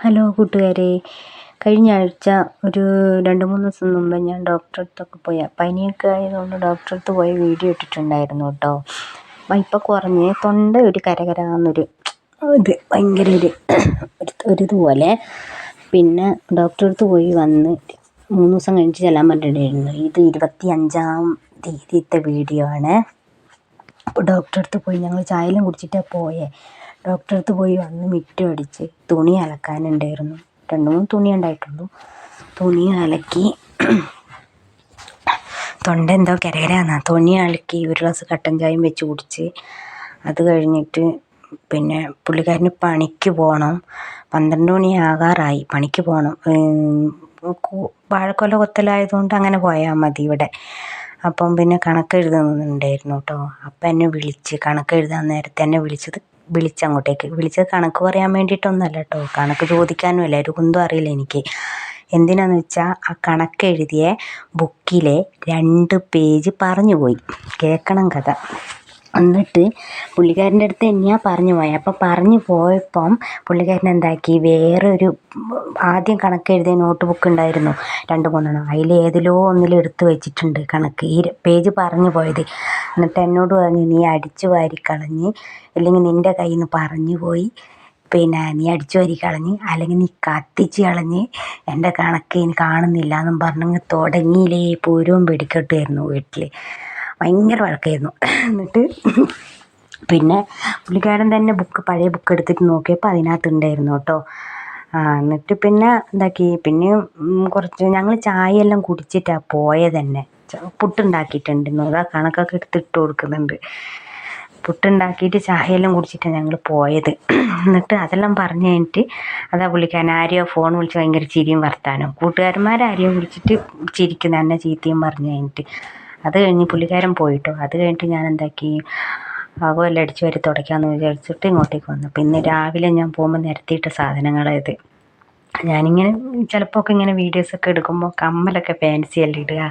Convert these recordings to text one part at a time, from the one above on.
Hello കൂട്ടുകാരെ. കഴിഞ്ഞ ആഴ്ച ഒരു രണ്ട് മൂന്ന് ദിവസം മുമ്പ് ഞാൻ ഡോക്ടറെ അടുത്തൊക്കെ പോയ. പനിയൊക്കെ ആയതുകൊണ്ട് ഡോക്ടറെ അടുത്ത് പോയി വീഡിയോ ഇട്ടിട്ടുണ്ടായിരുന്നു കേട്ടോ ഇപ്പം കുറഞ്ഞ് തൊണ്ട ഒരു കരകരാന്നൊരു ഇത് ഭയങ്കര ഒരു ഒരു ഇതുപോലെ. പിന്നെ ഡോക്ടറെ അടുത്ത് പോയി വന്ന് മൂന്ന് ദിവസം കഴിഞ്ഞിട്ട് ചെല്ലാൻ പറഞ്ഞിട്ടുണ്ടായിരുന്നു. ഇത് ഇരുപത്തി അഞ്ചാം തീയതിത്തെ വീഡിയോ ആണ്. അപ്പോൾ ഡോക്ടറെ അടുത്ത് പോയി ഞങ്ങൾ ചായലും കുടിച്ചിട്ടാണ് പോയത് ഡോക്ടറെ അടുത്ത് പോയി വന്ന് മിറ്റം അടിച്ച് തുണി അലക്കാനുണ്ടായിരുന്നു. രണ്ട് മൂന്ന് തുണി ഉണ്ടായിട്ടുള്ളൂ. തുണി അലക്കി തൊണ്ട എന്തോ കരകരാന്നാ. തുണി അലക്കി ഒരു ഗ്ലാസ് കട്ടൻ ചായയും വെച്ച് കുടിച്ച് അത് കഴിഞ്ഞിട്ട് പിന്നെ പുള്ളിക്കാരന് പണിക്ക് പോകണം. പന്ത്രണ്ട് മണി ആകാറായി. പണിക്ക് പോകണം. വാഴക്കൊല കൊത്തലായതുകൊണ്ട് അങ്ങനെ പോയാൽ മതി ഇവിടെ. അപ്പം പിന്നെ കണക്ക് എഴുതുന്നുണ്ടായിരുന്നു കേട്ടോ. അപ്പം എന്നെ വിളിച്ച് കണക്ക് എഴുതാൻ നേരത്തെ എന്നെ വിളിച്ചത് വിളിച്ചങ്ങോട്ടേക്ക്. വിളിച്ചത് കണക്ക് പറയാൻ വേണ്ടിയിട്ടൊന്നുമല്ല കേട്ടോ. കണക്ക് ചോദിക്കാനുമല്ല ഒരു കുന്തം അറിയില്ല എനിക്ക്. എന്തിനാന്ന് വെച്ചാൽ ആ കണക്ക് എഴുതിയ ബുക്കിലെ രണ്ട് പേജ് പറഞ്ഞു പോയി. കേൾക്കണം കഥ. എന്നിട്ട് പുള്ളിക്കാരന്റെ അടുത്ത് തന്നെയാണ് പറഞ്ഞു പോയത് അപ്പം പറഞ്ഞു പോയപ്പം പുള്ളിക്കാരൻ എന്താക്കി? വേറൊരു ആദ്യം കണക്ക് എഴുതിയ നോട്ട് ബുക്ക് ഉണ്ടായിരുന്നു. രണ്ട് മൂന്നെണ്ണം. അതിൽ ഏതിലോ ഒന്നിൽ എടുത്തു വെച്ചിട്ടുണ്ട് കണക്ക്. ഈ പേജ് പറഞ്ഞു പോയത്. എന്നിട്ട് എന്നോട് പറഞ്ഞു നീ അടിച്ചു വാരി കളഞ്ഞ് അല്ലെങ്കിൽ നിന്റെ കയ്യിൽ നിന്ന് പറഞ്ഞു പോയി. പിന്നെ നീ അടിച്ചു വരി കളഞ്ഞ് അല്ലെങ്കിൽ നീ കത്തിച്ച് കളഞ്ഞ് എന്റെ കണക്ക് ഇനി കാണുന്നില്ല എന്നും പറഞ്ഞങ്ങ് തുടങ്ങിയില്ലേ? പൂരവും പിടിക്കട്ടുമായിരുന്നു വീട്ടിൽ ഭയങ്കര വഴക്കായിരുന്നു. എന്നിട്ട് പിന്നെ പുള്ളിക്കാരൻ തന്നെ ബുക്ക് പഴയ ബുക്ക് എടുത്തിട്ട് നോക്കിയപ്പോൾ അതിനകത്ത് ഉണ്ടായിരുന്നു കേട്ടോ എന്നിട്ട് പിന്നെ എന്താക്കി? പിന്നെ കുറച്ച് ഞങ്ങൾ ചായയെല്ലാം കുടിച്ചിട്ടാണ് പോയത് തന്നെ. പുട്ടുണ്ടാക്കിയിട്ടുണ്ടെന്നു അതാ കണക്കൊക്കെ എടുത്തിട്ട് കൊടുക്കുന്നുണ്ട്. പുട്ടുണ്ടാക്കിയിട്ട് ചായയെല്ലാം കുടിച്ചിട്ടാണ് ഞങ്ങൾ പോയത്. എന്നിട്ട് അതെല്ലാം പറഞ്ഞു കഴിഞ്ഞിട്ട് അതാ പുള്ളിക്കാരൻ ആരെയോ ഫോൺ വിളിച്ച് ഭയങ്കര ചിരിയും വർത്താനം കൂട്ടുകാരന്മാരാരെയോ വിളിച്ചിട്ട് ചിരിക്കുന്ന എന്നെ ചീത്തയും പറഞ്ഞു കഴിഞ്ഞിട്ട്. അത് കഴിഞ്ഞ് പുള്ളിക്കാരൻ പോയിട്ടോ. അത് കഴിഞ്ഞിട്ട് ഞാൻ എന്താക്കി അകമെല്ലാം അടിച്ചു വരി തുടയ്ക്കാമെന്ന് വിചാരിച്ചിട്ട് ഇങ്ങോട്ടേക്ക് വന്നു. പിന്നെ രാവിലെ ഞാൻ പോകുമ്പോൾ നിരത്തിയിട്ട സാധനങ്ങളായത് ഞാനിങ്ങനെ ചിലപ്പോൾ ഒക്കെ ഇങ്ങനെ വീഡിയോസൊക്കെ എടുക്കുമ്പോൾ കമ്മലൊക്കെ ഫാൻസി അല്ലേ ഇടുക.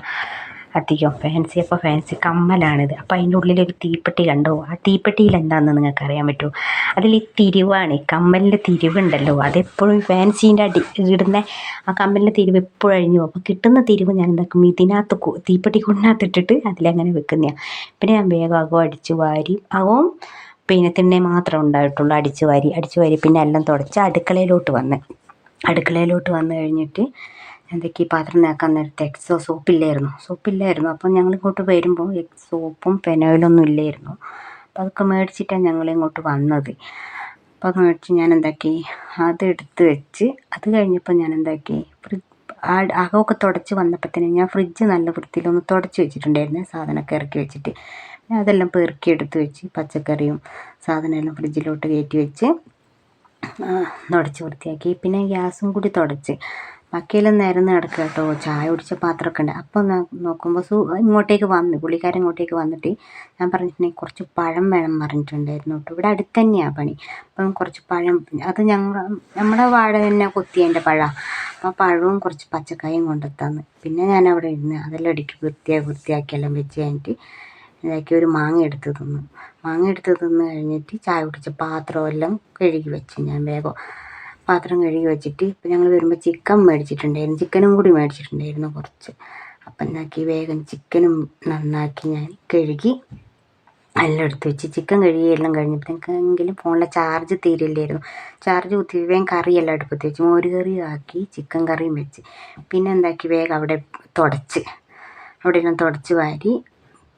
അധികം ഫാൻസി അപ്പോൾ ഫാൻസി കമ്മലാണിത്. അപ്പോൾ അതിന്റെ ഉള്ളിലൊരു തീപ്പെട്ടി കണ്ടോ? ആ തീപ്പെട്ടിയിൽ എന്താണെന്ന് നിങ്ങൾക്ക് അറിയാൻ പറ്റുമോ? അതിൽ ഈ തിരിവാണ്. കമ്മലിന്റെ തിരിവുണ്ടല്ലോ. അതെപ്പോഴും ഫാൻസീന്റെ അടി ഇടുന്ന ആ കമ്മലിന്റെ തിരിവ് എപ്പോഴും അഴിഞ്ഞു അപ്പോൾ കിട്ടുന്ന തിരിവ് ഞാൻ എന്താക്കും? ഇതിനകത്ത് തീപ്പെട്ടി കൊണ്ടാത്തിട്ടിട്ട് അതിലങ്ങനെ വെക്കുന്നതാണ് പിന്നെ ഞാൻ വേഗം അകം അടിച്ചു വാരി അകവും പിന്നെ തിണ്ണെ മാത്രം ഉണ്ടായിട്ടുള്ളൂ. അടിച്ചു വാരി അടിച്ചു വാരി പിന്നെ എല്ലാം തുടച്ച് അടുക്കളയിലോട്ട് വന്ന് അടുക്കളയിലോട്ട് വന്നു കഴിഞ്ഞിട്ട് എന്തൊക്കെ പാത്രം നേക്കാൻ നേരത്തെ എക്സോ സോപ്പില്ലായിരുന്നു സോപ്പില്ലായിരുന്നു അപ്പം ഞങ്ങൾ ഇങ്ങോട്ട് വരുമ്പോൾ സോപ്പും പെനോയിലൊന്നും ഇല്ലായിരുന്നു. അപ്പം അതൊക്കെ മേടിച്ചിട്ടാണ് ഞങ്ങൾ ഇങ്ങോട്ട് വന്നത്. അപ്പം മേടിച്ച് ഞാൻ എന്താക്കി? അത് എടുത്ത് വെച്ച് അത് കഴിഞ്ഞപ്പോൾ ഞാൻ എന്താക്കി? ഫ്രിഡ്ജ് അകമൊക്കെ തുടച്ച് വന്നപ്പോഴത്തേനും ഞാൻ ഫ്രിഡ്ജ് നല്ല വൃത്തിയിലൊന്ന് തുടച്ച് വെച്ചിട്ടുണ്ടായിരുന്നു. സാധനമൊക്കെ ഇറക്കി വെച്ചിട്ട്. ഞാൻ അതെല്ലാം പെറുക്കി എടുത്ത് വെച്ച് പച്ചക്കറിയും സാധനമെല്ലാം ഫ്രിഡ്ജിലോട്ട് കയറ്റി വെച്ച് തുടച്ച് വൃത്തിയാക്കി. പിന്നെ ഗ്യാസും കൂടി തുടച്ച്. ബാക്കിയെല്ലാം നിരന്ന് കിടക്കുക കേട്ടോ. ചായ കുടിച്ച പാത്രമൊക്കെ ഉണ്ട്. അപ്പം നോക്കുമ്പോൾ സു ഇങ്ങോട്ടേക്ക് വന്നു പുള്ളിക്കാരൻ ഇങ്ങോട്ടേക്ക് വന്നിട്ട് ഞാൻ പറഞ്ഞിട്ടുണ്ടെങ്കിൽ കുറച്ച് പഴം വേണം പറഞ്ഞിട്ടുണ്ടായിരുന്നു കേട്ടോ. ഇവിടെ അടുത്ത് തന്നെയാണ് പണി. അപ്പം കുറച്ച് പഴം അത് ഞങ്ങൾ നമ്മുടെ വാഴ തന്നെ കൊത്തിയതിന്റെ പഴം. അപ്പോൾ പഴവും കുറച്ച് പച്ചക്കായും കൊണ്ടെത്താന്ന്. പിന്നെ ഞാൻ അവിടെ ഇരുന്ന് അതെല്ലാം ഇടയ്ക്ക് വൃത്തിയാക്കി വൃത്തിയാക്കിയെല്ലാം വെച്ച് കഴിഞ്ഞിട്ട് ഇതാക്കി ഒരു മാങ്ങ എടുത്ത് തിന്നു. മാങ്ങ എടുത്ത് തിന്ന് കഴിഞ്ഞിട്ട് ചായ കുടിച്ച പാത്രമെല്ലാം കഴുകി വെച്ച് ഞാൻ വേഗം പാത്രം കഴുകി വെച്ചിട്ട് ഇപ്പം ഞങ്ങൾ വരുമ്പോൾ ചിക്കൻ മേടിച്ചിട്ടുണ്ടായിരുന്നു. ചിക്കനും കൂടി മേടിച്ചിട്ടുണ്ടായിരുന്നു കുറച്ച്. അപ്പം എന്നാക്കി വേഗം ചിക്കനും നന്നാക്കി ഞാൻ കഴുകി എല്ലാം എടുത്ത് വെച്ച്. ചിക്കൻ കഴുകി എല്ലാം കഴിഞ്ഞപ്പോഴേക്കെങ്കിലും ഫോണിലെ ചാർജ് തീരില്ലായിരുന്നു. ചാർജ് കുത്തി വേഗം കറിയെല്ലാം അടുപ്പത്ത് വെച്ച് മോര് കറിയും ആക്കി ചിക്കൻ കറിയും വെച്ച്. പിന്നെ എന്താക്കി വേഗം അവിടെ തുടച്ച്. അവിടെയെല്ലാം തുടച്ച് വാരി.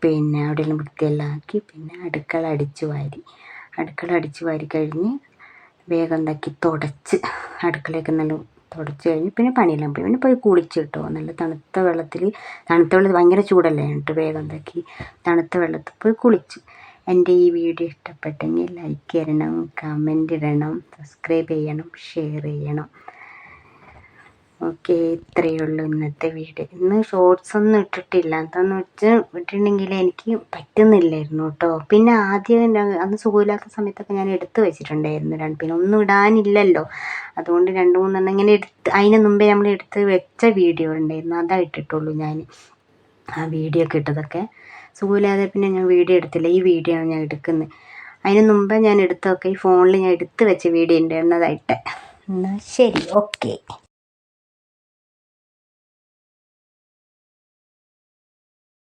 പിന്നെ അവിടെയെല്ലാം വൃത്തിയെല്ലാം ആക്കി. പിന്നെ അടുക്കള അടിച്ച് വാരി. അടുക്കള അടിച്ച് വാരി കഴിഞ്ഞ് വേഗം എന്താക്കി തുടച്ച് അടുക്കളയൊക്കെ നല്ല തുടച്ച് കഴിഞ്ഞ് പിന്നെ പണിയെല്ലാം പോയി. പിന്നെ പോയി കുളിച്ച് കേട്ടോ. നല്ല തണുത്ത വെള്ളത്തിൽ തണുത്ത വെള്ളത്തിൽ ഭയങ്കര ചൂടല്ലേ എന്നിട്ട് വേഗം എന്താക്കി തണുത്ത വെള്ളത്തിൽ പോയി കുളിച്ചു. എന്റെ ഈ വീഡിയോ ഇഷ്ടപ്പെട്ടെങ്കിൽ ലൈക്ക് തരണം കമന്റ് ഇടണം സബ്സ്ക്രൈബ് ചെയ്യണം ഷെയർ ചെയ്യണം. ഓക്കെ ഇത്രയേ ഉള്ളൂ ഇന്നത്തെ വീഡിയോ ഇന്ന് ഷോർട്സ് ഒന്നും ഇട്ടിട്ടില്ല. എന്താണെന്ന് വെച്ചാൽ ഇട്ടിട്ടുണ്ടെങ്കിൽ എനിക്ക് പറ്റുന്നില്ലായിരുന്നു കേട്ടോ. പിന്നെ ആദ്യം അന്ന് സുഖമില്ലാത്ത സമയത്തൊക്കെ ഞാൻ എടുത്ത് വെച്ചിട്ടുണ്ടായിരുന്നു രണ്ട് പിന്നെ ഒന്നും ഇടാനില്ലല്ലോ. അതുകൊണ്ട് രണ്ട് മൂന്നെണ്ണം ഇങ്ങനെ എടുത്ത് അതിന് മുമ്പേ നമ്മൾ എടുത്ത് വെച്ച വീഡിയോ ഉണ്ടായിരുന്നു. അതാ ഇട്ടിട്ടുള്ളൂ ഞാൻ ആ വീഡിയോ ഒക്കെ ഇട്ടതൊക്കെ. സുഖമില്ലാതെ പിന്നെ ഞാൻ വീഡിയോ എടുത്തില്ല. ഈ വീഡിയോ ആണ് ഞാൻ എടുക്കുന്നത്. അതിന് മുമ്പേ ഞാൻ എടുത്തൊക്കെ ഈ ഫോണിൽ ഞാൻ എടുത്ത് വെച്ച വീഡിയോ ഉണ്ടായിരുന്നതായിട്ട്. എന്നാൽ ശരി. ഓക്കെ